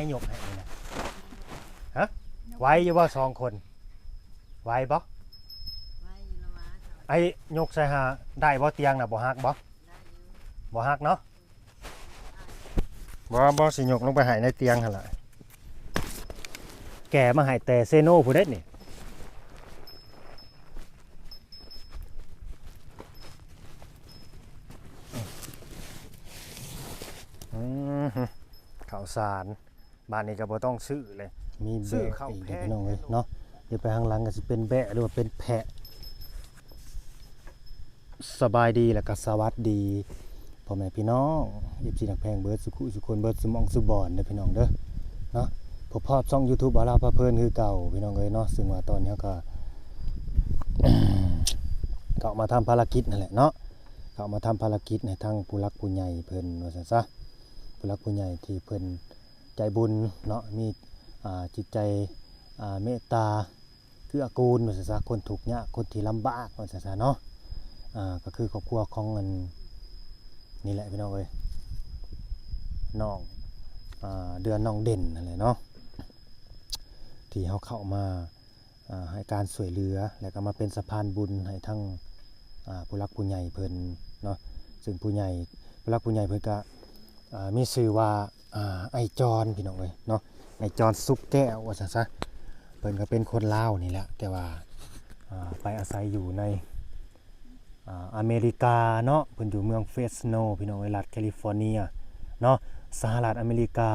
ายหยกให้นี่นะฮะไหวอยู่บ่สองคนไหวบ่ไว้อยู่ละวะเจ้าไอ้หยกใส่หาได้บ่เตียงน่ะบ่ฮักบ่ได้อยู่บ่ฮักเนาะบ่บ่สิหยกลงไปให้ในเตียงหั่นล่ะแกมาให้แต่เซโนผู้เด็ดนี่อืมฮึข้าวสาร บ้านนี้ก็บ่ต้องซื้อเลย มีซื้แบะอข้าวอีกแพะพี่น้องเอ้ยเนาะเดี๋ยวไปข้างหลังก็สิเป็นแบะหรือว่าเป็นแพะ สบายดีแล้วก็สวัสดีพ่อแม่พี่น้องเอฟซีนักแพงเบิร์ดสุขุสุคนเบิร์ดสมองสุบอนเด้อพี่น้องเด้อเนาะพบพอบช่อง YouTube บาราพาเพลินคือเก่าพี่น้องเอ้ยเนาะซึ่งว่าตอนนี้ก็ ก็ออกมาทำภารกิจนั่นแหละเนาะก็ออกมาทำภารกิจในทางผู้รักผู้ใหญ่เพิ่นว่าซั่นซะผู้รักผู้ใหญ่ที่เพิ่น ใจบุญเนาะมีจิตใจเมตตาเกื้อกูลว่าซั่นซะคนทุกข์ยากคนที่ลำบากว่าซั่นซะเนาะก็คือครอบครัวของเงินนี่แหละพี่น้องเอ้ยน้องอเดือนน้องเด่นนั่นแหละเนาะที่เขาเข้ามาให้การสวยเหลือ แล้วก็มาเป็นสะพานบุญให้ทั้งผู้รักผู้ใหญ่เพิ่นเนาะซึ่งผู้ใหญ่ผู้รักผู้ใหญ่เพิ่นก็มีชื่อว่า ไอจอนพี่น้องเอ้ยเนาะไอจอนสุกแก้วว่าซั่นซะเพิ่นก็เป็นคนลาวนี่แหละแต่ว่าไปอาศัยอยู่ในอเมริกาเนาะเพิ่นอยู่เมืองเฟสโนพี่น้องเอรัฐแคลิฟอร์เนียเนาะสหรัฐอเมริกา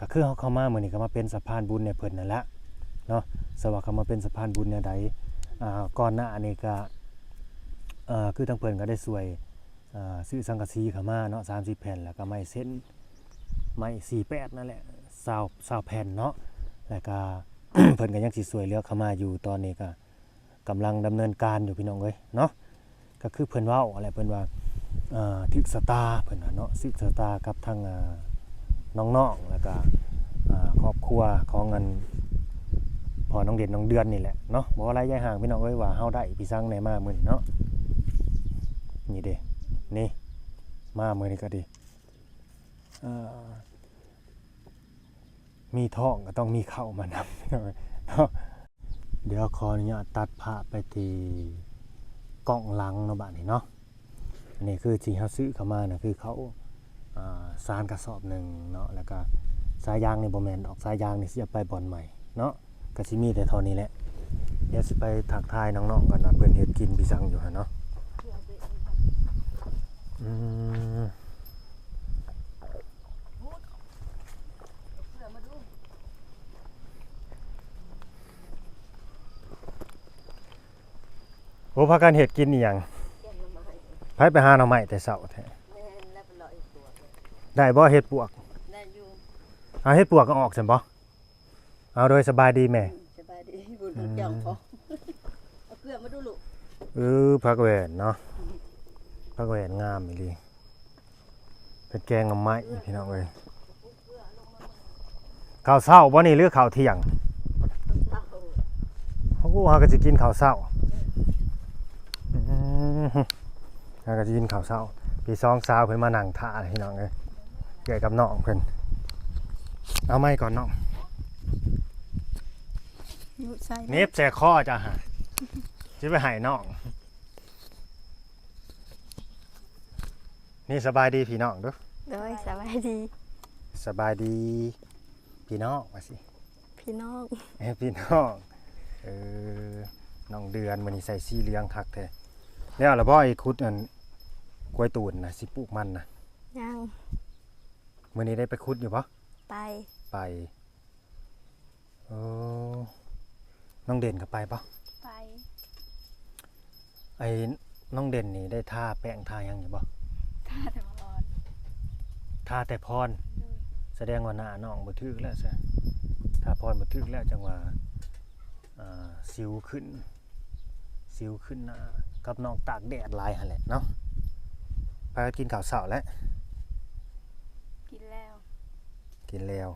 ก็คือเขาเข้ามาเหมือนี้ก็มาเป็นสะพานบุญในเพิ่นนั่นแหละเนาะสว่าเขามาเป็นสะพานบุญแนวใดก่อนหน้านี้ก็อ่าคือทางเพิ่นก็ได้สวยซื้อสังกะสีเข้ามาเนาะ30 แผ่นแล้วก็ไม้เส้น ไม้48นั่นแหละ20 20แผ่นเนาะแล้วก็เพิ่นก็ยังสิสวยเลือเข้ามาอยู่ตอนนี้ก็กำลังดำเนินการอยู่พี่น้องเอ้ยเนาะก็คือเพิ่นว้าอะไรเพิ่นว่าทึกสตาเพิ่นว่าเนาะทึกสตากับทางน้องๆแล้วก็ครอบครัวของเงินพอน้องเด่นน้องเดือนนี่แหละเนาะบ่ว่าอะไรยายห่างพี่น้องเอ้ยว่าเฮาได้พี่ซังไหนมามื้อนี้เนาะนี่เด้นี่มามื้อนี้ก็ดี มีท้องก็ต้องมีเข้ามานำเนาะเดี๋ยวขออนุญาตตัดภาพไปที่กล่องหลังเนาะบ้านนี้เนาะอันนี้คือที่เขาซื้อเข้ามานะคือเขาอ่าสารกระสอบหนึ่งเนาะแล้วก็สายยางในบอแมนออกสายยางนี่สิไปบอลใหม่เนาะก็สิมีแต่ท่านี้แหละเดี๋ยวสิไปถักทายน้องๆก่อนนะเพื่อนเฮ็ดกินพี่สังอยู่ฮะเนาะอืม โอ้พากันเฮ็ดกินอีหยังแกงหน่อไม้ไผไปหาหน่อไม้แต่เช้าแท้แม่นแล้วไปเลาะอีกตัวเลยได้บ่เฮ็ดปวกได้อยู่เอาเฮ็ดปวกก็ออกซั่นบ่เอาโดยสบายดีแม่สบายดีบุญบุญเจ้าพอเอาเกลือมาดูลูกเออผักแหวนเนาะผักแหวนงามอีหลีเป็นแกงหน่อไม้พี่น้องเอ้ยข้าวเช้าบ่นี่หรือข้าวเที่ยงเศร้าเขาก็ว่าก็สิกินข้าวเช้าอื มเขาก็สิกินข้าวเช้าพี่สองสาวเพิ่นมานั่งท่าพี่น้องเอ้ยเกี่ยกับน้องเพิ่นเอาไม้ก่อนน้องอยู่ใส่เน็บแสคอจ้ะฮะจะไปหายน้อง นี่สบายดีพี่น้องดูโดยสบายดี สบายดี พี่น้องมาสิ พี่น้องเอ้พี่น้อง เออ น้องเดือนมันนี้ใส่สีเหลืองคักแท้ แล้วละบ่ไอ้คุดอันกล้วยตูนนะสิปลูกมันนะยังมื้อนี้ได้ไปคุดอยู่ปะไปไปโอ้น้องเด่นก็ไปปะไปไอ้น้องเด่นนี่ได้ท่าแป้งท่ายังอยู่ปะท่าแต่มาร้อนท่าแต่พรแสดงว่าหน้าน้องบ่ถึกแล้วซะถ้าพรบ่ถึกแล้วจังว่าอ่าสิวขึ้น สิวขึ้นหน้า กับน้องตากแดดหลายหั่นแหละเนาะไปกินข้าวเช้าแล้วกินแล้ว กินแล้ว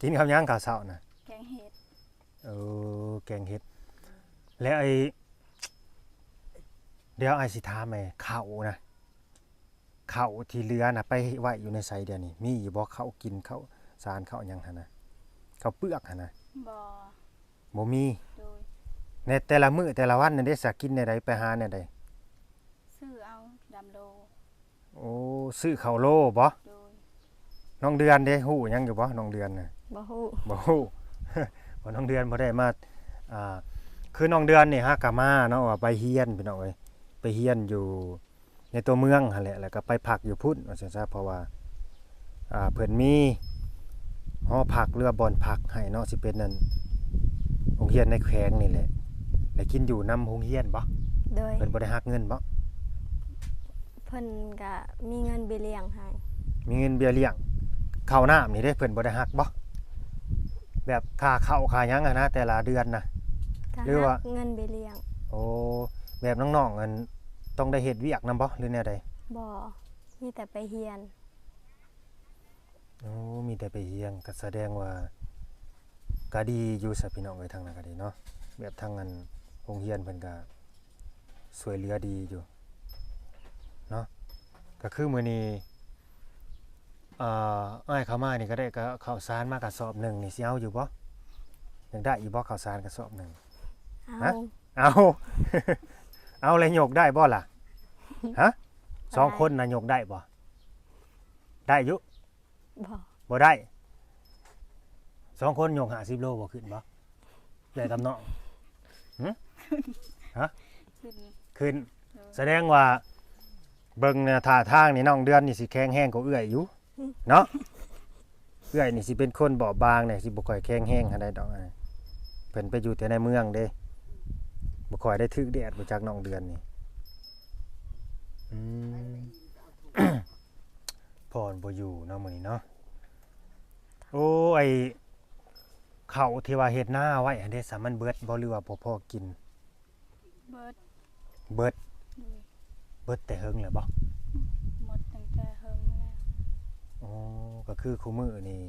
กินข้าวย่างข้าวเช้าน่ะแกงเห็ดเออแกงเห็ดแล้วไอ้เดี๋ยวไอ้สิถามไอ้ข้าวนะข้าวที่เหลือน่ะไปไว้อยู่ในไสเดี๋ยวนี้มีอยู่บ่ข้าวกินข้าวสารข้าวหยังหั่นน่ะข้าวเปลือกหั่นน่ะบอบ่มีโดย ในแต่ละมื้อแต่ละวันนั่นเด้สักกินในใดไปหาในใดซื้อเอาดำโลโอ้ซื้อข้าวโลบ่โดยน้องเดือนเด้ฮู้หยังอยู่บ่น้องเดือนน่ะบ่ฮู้บ่ฮู้ บ่น้องเดือนบ่ได้มาอ่าคือน้องเดือนนี่ฮะก็มาเนาะว่าไปเฮียนพี่น้องเอ้ยไปเฮียนอยู่ในตัวเมืองหั่นแหละแล้วก็ไปพักอยู่พุ่นว่าซั่นซะเพราะว่าอ่าเพิ่นมีหอพักเรือบ่อนพักให้เนาะสิเป็นนั่นโรงเรียนในแขวงนี่แหละ แล้วกินอยู่นำโรงเรียนบ่โดยเพิ่นบ่ได้หักเงินบ่เพิ่นก็มีเงินไปเลี้ยงให้มีเงินเบี้ยเลี้ยงข้าวน้ำนี่เด้เพิ่นบ่ได้หักบ่แบบค่าข้าวค่าหยังอะนะแต่ละเดือนนะ ก็หรือว่าหักเงินไปเลี้ยงโอ้แบบน้องๆอันต้องได้เฮ็ดเวียกนํบ่หรือแนวใดบ่มีแต่ไปเฮียน โอ้มีแต่ไปเฮียงก็แสดงว่าก็ดีอยู่ซะพี่น้องเอ้ยทางนั้นก็ดีเนาะแบบทางอันโร งเรียนเพิ่นก็สวยเหลือดีอยู่เนาะก็คือมื้อนี้อ่าอ้ายเข้ามานี่ก็ได้ก็ข้าวสารมากระสอบหนึงนี่สิเอาอยู่บ่ยังได้อยู่บ่ข้าวสารกระสอบหนึง เอาฮะ เอา เอาเลยโยกได้บ่ล่ะ ฮะสองคนนะโยกได้บ่ได้อยุบ่บ่ได้สองคนโยกหาสิบโลบ่ขึ้นบ่ได้กำเนาะขึ้นขึ้นโดยแสดงว่าเบิ่งเนี่ยท่าทางนี่น้องเดือนนี่สิแข็งแห้งกว่าเอื้อยอยู่เนาะเอื้อยนี่สิเป็นคนบอบบางเนี่ยสิบ่ค่อยแข็งแห้งหันใดดอกอันนี้เพิ่นไปอยู่แต่ในเมืองเด้บ่ค่อยได้ทึกแดดบ่จักน้องเดือนนี่อืม พรบ่อยู่เนาะมื้อนี้เนาะโอ้ไอเขาวที่ว่าเฮ็ดหน้าไว้อันเด้สามันเบิดบ่หรือว่าบ่พอกิน เบิดเบิดโดยเบิดแต่เฮิงแล้วบ่หมดตั้งแต่เฮิงแล้วอ๋อก็คือคู่มื้อนี่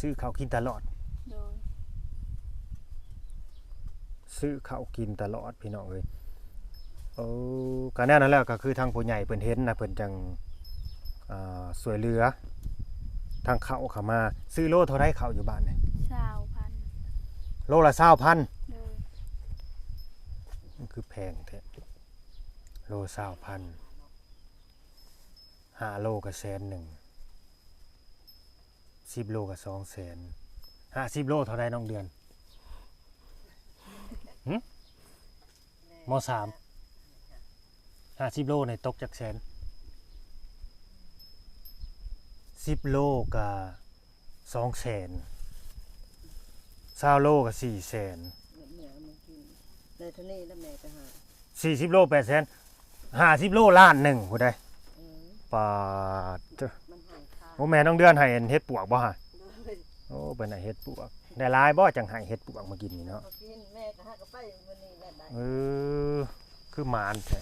ซื้อข้าวกินตลอด โดยซื้อข้าวกินตลอดพี่น้องเอ้ยโอ้ก็แน่นั่นแหละก็คือทางผู้ใหญ่เพิ่นเห็นนะเพิ่นจังอ่าสวยเหลือ ทางเข้าวเข้ามา ซื้อโลเท่าไรข้าวอยู่บ้านเนี่ยสาวพันโลละ20,000โดย มันคือแพงแท้โล20,000 5โลก็แสนหนึ่ง10โลก็2แสน50โลเท่าไรน้องเดือนหึมสาม50โลในตกจากแสนสิบโลกับสองแสนเศร้าโลกับสี่แสน แม่เอามากิน ในเท่านี้แล้วแม่ก็หาสี่สิบโลแปดแสนห้าสิบโลล้านหนึ่งผู้ใดเออปาดเจ้ามันหายค่าโอ้แม่น้องเดือนให้เห็นเฮ็ดปวกบ่ฮะเลยโอ้เป็นไห้เฮ็ดปวกได้หลายบ่จังให้เฮ็ดปวกมากินนี่เนาะเขากินแม่ก็หาก็ไปวันนี้แหละได้เออ คือหมานแท้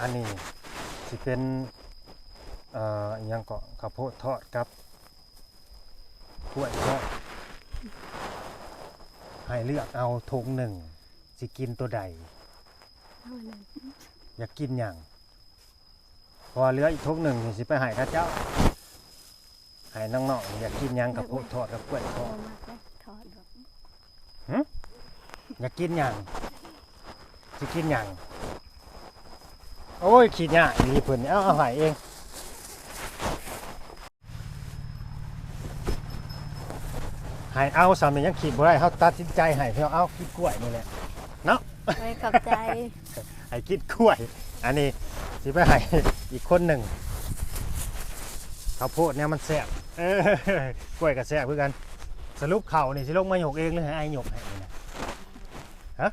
อันนี้สิเป็นเอ่ออิหยังก็ข้าวโพดทอดกับกล้วยทอดให้เลือกเอาถุงหนึ่งสิกินตัวใด เอาอันนั้นอยากกินอย่างเพอเหลืออีกทุกหนึ่งนี่สิไปใหายข้าเจ้าให้น้องๆอยากกินหยังกับโพดทอดกับกล้วยทบ่อดมักเลยถอดดอกอยากกินอย่างสิกินอย่าง โอ้ยขีดเนี่ยมีเพิ่นเอาเอาใหายเอง ใหายเอาสามยังขีดบ่ได้เขาตัดสินใจใหายเพียงเอาขีดกล้วยนี่แหละไว้กับใจให้ขีดกล้วย อันนี้สิไปให้อีกคนหนึ่งข้าวโพดเนี่ยมันแซ่บเออกล้วยกับแซ่บเพื่อกัน สรุปเข่านี่สิลงมาหยกเองหรือให้ไอ้หยกให้นี่นะฮะ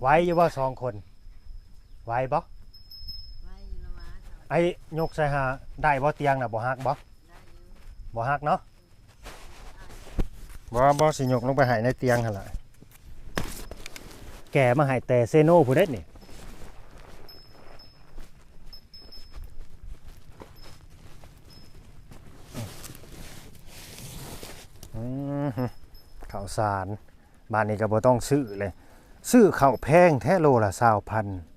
ไหวอยู่บ่สองคนไหวบ่ไว้อยู่ละวะจ้ะไอ้หยกใส่หาได้บ่เตียงน่ะบ่ฮักบ่ได้อยู่บ่ฮักเนาะ บ่บ่สิหยกลงไปให้ในเตียงหั่นล่ะแกมาให้แต่เซโนผู้เด็ดนี่อืมฮึข้าวสารบ้านนี้ก็บ่ต้องซื้อเลย ซื้อข้าวแพงแท้โลละ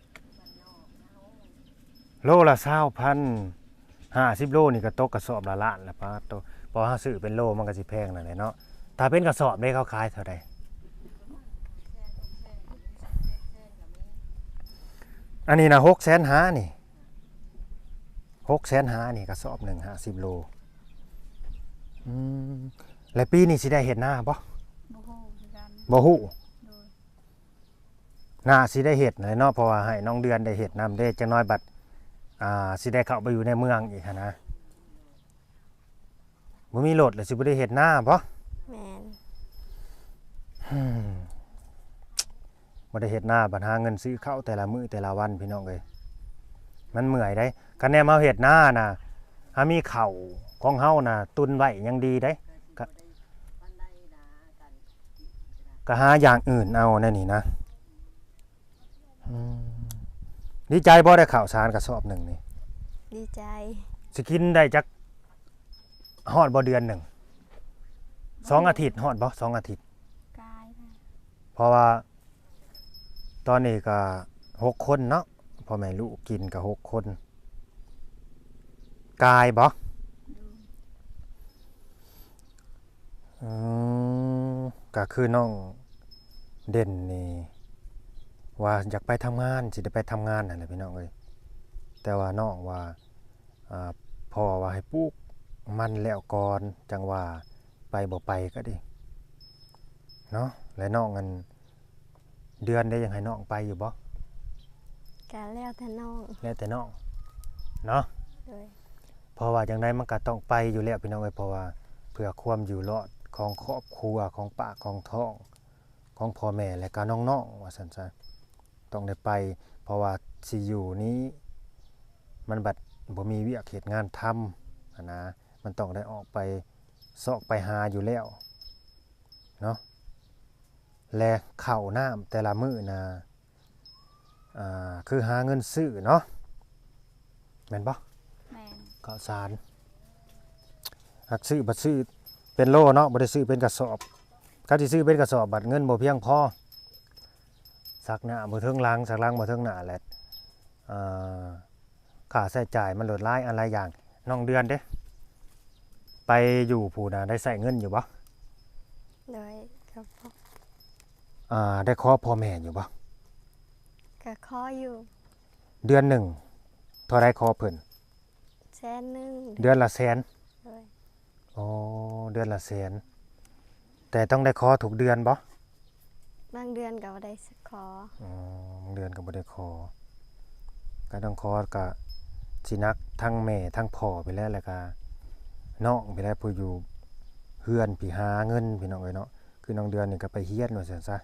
20,000โลละ20,000 50โลนี่ก็ตกกระสอบละล้านละปะโตเพอเฮาซื้อเป็นโลมันก็สิแพงนั่นแหละเนาะ ถ้าเป็นกระสอบได้เขาขายเท่าใดอันนี้นะ600,000หานี่600,000หานี่กระสอบหนึ่ง50โลอืมแล้วปีนี้สิได้เฮ็ดหน้าบ่บ่ฮู้คือกันบ่ฮู้โดยน่าสิได้เห็ดหน่อยเนาะเพราะว่าให้น้องเดือนได้เห็ดนำได้จังน้อยบัดอ่าสิได้เข้าไปอยู่ในเมืองอีกหั้นนะบ่มีรถเลยสิบ่ได้เห็ดหน้าบ่ แมนอืมบ่ได้เห็ดหน้าบัดหาเงินซื้อข้าวแต่ละมื้อแต่ละวันพี่น้องเอ้ยมันเมื่อยได้คะแนนมาเห็ดหน้าน่ะหามีข้าวของเฮาน่ะ ตุนไว้ยังดีได้วันใดนะกันก็หาอย่างอื่นเอาแน่นี่นะอืมดีใจบ่ได้ข่าวสารกระสอบหนึ่งนี่ ดีใจสิกินได้จักฮอดบ่เดือนหนึ่ง สองอาทิตย์ฮอดบ่สองอาทิตย์ กายนะเพราะว่า ตอนนี้ก็หกคนเนาะพ่อแม่ลูกกินก็หกคน กายบ่ดูอืมก็คือน้องเด่นนี่ว่าอยากไปทำงานสิได้ไปทำงานนั่นแหละพี่น้องเอ้ยแต่ว่าน้องว่าอ่าพ่อว่าให้ปลูกมันแล้วก่อนจังว่าไป บ่ไปก็ดีเนาะและน้องกันเดือนได้ยังให้น้องไปอยู่บ่กาแล้วแต่น้องแล้วแต่น้องเนาะโดยเพราะว่าจังไดมันก็ต้องไปอยู่แล้วพี่น้องเอ้ยเพราะว่าเพื่อความอยู่รอดของครอบครัวของปากของท้องของพ่อแม่และก็น้องๆว่าซั่นซะต้องได้ไป เพราะว่าสิอยู่นี้ มันบัดบ่มีเวียกเหตุงานทำอะนะมันต้องได้ออกไป ซอกไปหาอยู่แล้วเนาะและข้าวน้ำแต่ละมื้อนะอ่าคือหาเงินซื้อเนาะแม่นบ่แม่นข้าวสารหักซื้อบัดซื้อเป็นโลเนาะบ่ได้ซื้อเป็นกระสอบเขาสิซื้อเป็นกระสอบบัดเงินบ่เพียงพอสักหน้าบ่เทิงหลังสักหลังบ่เทิงหน้าแหละอ่าค่าใช้จ่ายมันโหลดหลายอะไรอย่างน้องเดือนเด้ ไปอยู่ผู้น่ะได้ใช้เงินอยู่บ่โดยกับพ่ออ่าได้ขอพ่อแม่อยู่บ่ก็ขออยู่ เดือนหนึ่งเท่าไรขอเพิ่นแสนหนึงเดือนละแสนโดยอ๋อเดือนละแสนแต่ต้องได้ขอทุกเดือนบ่บางเดือนก็บ่ได้ขออ๋อบางเดือนก็บ่ได้ขอก็ต้องขอก็สินักทั้งแม่ทั้งพ่อไปแล้วแล้วก็ น้องไปแล้วผู้อยู่เฮือนพี่หาเงินพี่น้องเอ้ยเนาะคือน้องเดือนนี่ก็ไปเฮียนว่าซั่นซะ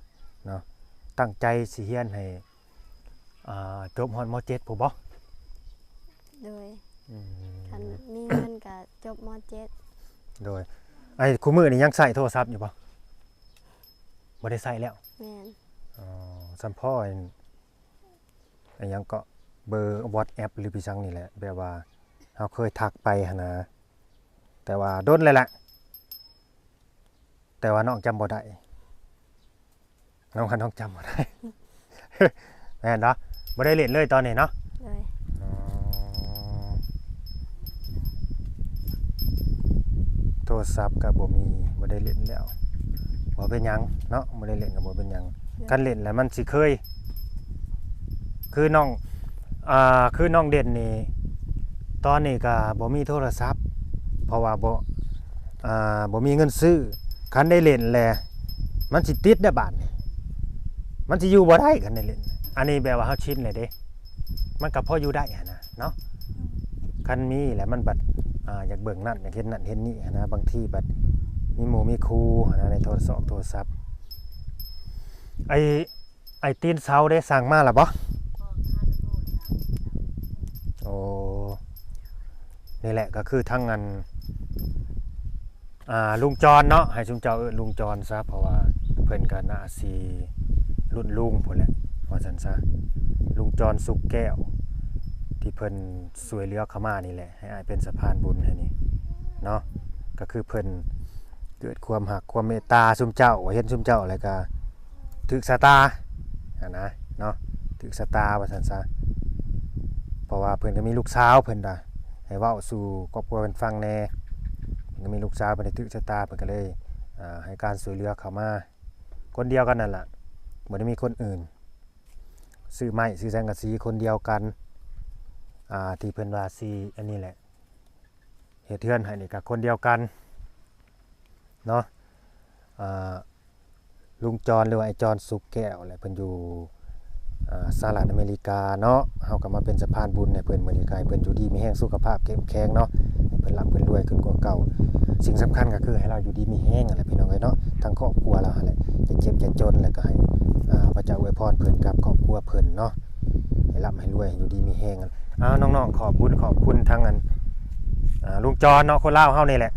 เนาะตั้งใจสิเฮียนให้อ่าจบฮอดม .7 ผู้บ่โดยอืมคันมีเงินก็จบม .7 โดยไอ้คู่มือนี่ยังใช้โทรศัพท์อยู่บ่บ่ได้ใช้แล้วแม่นอ๋อสัมพ่อไอ้ไอ้หยังก็เบอร์ WhatsApp หรือพี่ชังนี่แหละแบบว่าเราเคยทักไปหั้นนะ แต่ว่าโดนเลยแหละแต่ว่าน้องจำบ่ได้น้องคันน้องจำบ่ได้ แม่นเนาะบ่ได้เล่นเลยตอนนี้เนาะโดยอ๋อโทรศัพท์ก็บ่มีบ่ได้เล่นแล้วบ่เป็นหยังเนาะบ่ได้เล่นก็บ่เป็นหยังกันเล่นแล้วมันสิเคย คือน้องอ่าคือน้องเด่นนี่ตอนนี้ก็บ่มีโทรศัพท์ เพราะว่าบ่อ่าบ่มีเงินซื้อคันได้เล่นแลมันสิติดได้บาดนี่มันสิอยู่บ่ได้คันได้เล่น อันนี้แบบว่าเฮาชินเลยเด้มันก็พออยู่ได้หั้นนะเนาะคันมีแหละมันบัดอ่าอยากเบิ่งนั่นอยากเห็นนั่นเห็นนี่หั้นนะบางทีบัดมีหมู่มีครูหั้นนะในโทรศัพท์โทรศัพท์ไอไอตีนเสาได้สั่งมาแล้วบ่พ่อห้าตะโกนทางโอ้นี่แหละก็คือทั้งอัน อ่าลุงจรเนาะให้ชุมเจ้าเอิ้นลุงจรซะเพราะว่าเพิ่นก็น่าสิรุ่นลุงพุ่นแหละว่าซั่นซะลุงจรสุกแก้ว ที่เพิ่นสวยเหลือเขามานี่แหละ ให้อายเป็นสะพานบุญให้นี่เนาะก็คือเพิ่นเกิดความหักความเมตตาชุมเจ้าเห็นชุมเจ้าแล้วก็ถึกสตาอะนะเนาะถึกสตาว่าซั่นซะพราะว่าเพิ่นก็มีลูกสาวเพิ่นน่ะให้เว้าสู่ครอบครัวเพิ่นฟังแน่ ก็มีลูกสาวเพิ่นได้ตึกชะตาเพิ่นก็เลยให้การช่วยเหลือเขามาคนเดียวกันนั่นแหล่ะบ่ได้มีคนอื่น ซื้อไม้ซื้อแสงกะสีคนเดียวกันที่เพิ่นว่าสิอันนี้แหละเฮ็ดเทือนให้นี่ก็คนเดียวกันเนาะลุงจรหรือว่าไอจรสุกแก้วแหละเพิ่นอยู่ สหรัฐอเมริกาเนาะเฮาก็มาเป็นสะพานบุญให้เพิ่นมื้อนี้ก็ให้เพิ่นอยู่ดีมีแรงสุขภาพเข้มแข็งเนาะเพิ่นร่ำเพิ่นรวยขึ้นกว่าเก่า สิ่งสำคัญก็คือให้เราอยู่ดีมีแห้งอะไรพี่น้องเอ้ยเนาะทั้งครอบครัวเราหั่นแหละจะเจ็บจะจนแล้วก็ให้พระเจ้าอวยพรเพิ่นกับครอบครัวเพิ่นเนาะให้ร่ำให้รวยอยู่ดีมีแห้งอ้าวน้องๆขอบบุญขอบคุณทั้งอันลุงจรเนาะคนเล่าเฮานี่แหละ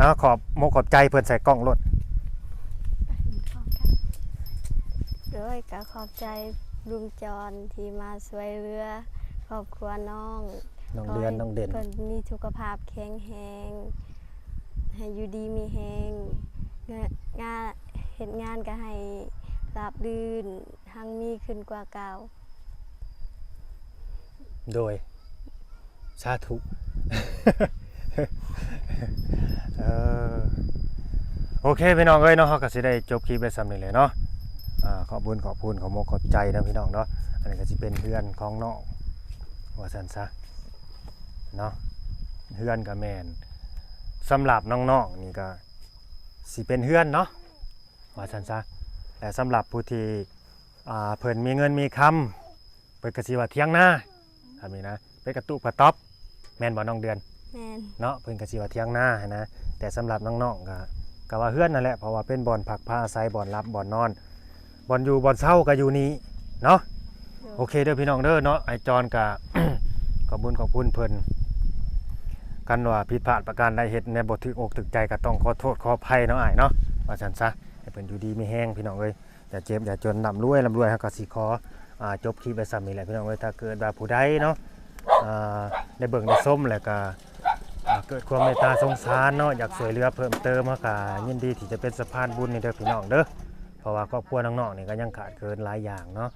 อ้าวขอบมกขอบใจเพิ่นใส่กล้องรถ โดยก็ขอบใจลุงจรที่มาช่วยเหลือครอบครัวน้องน้องเดือนน้องเด่นเพิ่นมีสุขภาพแข็งแรงให้อยู่ดีมีแฮงงานงานเฮ็ดงานก็ให้ราบรื่นหังมีขึ้นกว่าเก่าโดย สาธุเออโอเคพี่น้องเอ้ยเนาะเฮาก็สิได้จบคลิปไปซ้ำนี่เลยเนาะอ่า ขอบคุญขอบคุณขอมกขอบใจนะพี่น้องเนาะอันนี้ก็สิเป็นเพื่อนของน้องว่าซั่นซะเนาะเพื่อนกับแม่นสำหรับน้องๆนี่ก็สิเป็นเพื่อนเนาะว่าซั่นซะแต่สำหรับผู้ที่อ่าเพิ่นมีเงินมีคำเพิ่นก็สิว่าเที่ยงหน้าทำนี้นะเป็นกระตุกกระต๊อบแม่นบ่น้องเดือนแม่นเนาะเพิ่นก็สิว่าเที่ยงหน้าหั้นนะแต่สำหรับน้องๆก็ก็ว่าเฮือนนั่นแหละเพราะว่าเป็นบ่อนพักผ้าอาศัยบ่อนรับบ่อนนอน บอนอยู่บอนเช่าก็อยู่นี้เนาะโอเคเด้อพี่น้องเด้อเนาะไอจอนก็ขอบคุญขอบคุณเพิ่นกันว่าผิดพลาดประการใดเฮ็ดในบ่ถึกอกถึกใจก็ต้องขอโทษขออภัยเนาะอ้ายเนาะว่าซั่นซะให้เพิ่นอยู่ดีไมีแฮงพี่น้องเอ้ยอย่าเจ็บอย่าจนร่ำรวยร่ำรวยฮาก็สิขออจบคลิปไปซ้ำนี่แหละพี่น้องเอ้ยถ้าเกิดว่าผู้ใดเนาะอ่าได้เบิ่งได้ส้มแล้วก็เกิดความเมตตาสงสารเนาะอยากช่วยเหลือเพิ่มเติมฮาก็ยินดีที่จะเป็นสะพานบุญนี่เด้อพี่น้องเด้อ เพราะว่าครอบครัวน้องๆนี่ก็ยังขาดเกินหลายอย่างเนาะ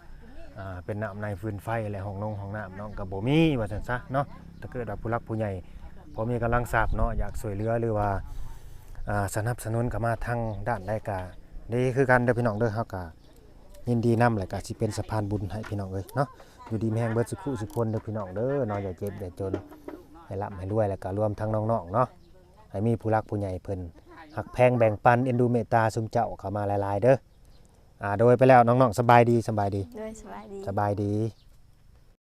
อ่าเป็นน้ำในฟืนไฟและห้องนงห้องน้ำเนาะก็บ่มีว่าซั่นซะเนาะถ้าเกิดว่าผู้รักผู้ใหญ่พอมีกำลังทรัพย์เนาะอยากช่วยเหลือหรือว่าอ่าสนับสนุนก็มาทางด้านใดก็ดีคือกันเด้อพี่น้องเด้อเฮาก็ยินดีนำแล้วก็สิเป็นสะพานบุญให้พี่น้องเอ้ยเนาะอยู่ดีแห้งเบิดสุขุสุขคนเด้อพี่น้องเด้อเนาะอย่าเจ็บอย่าจนให้ร่ำให้รวยแล้วก็รวมทั้งน้องๆเนาะให้มีผู้รักผู้ใหญ่เพิ่นหักแพงแบ่งปันเอ็นดูเมตตาซุมเจ้าเข้ามาหลายๆเด้อ อ่าโดยไปแล้วน้องๆสบายดีสบายดี โดยสบายดี สบายดี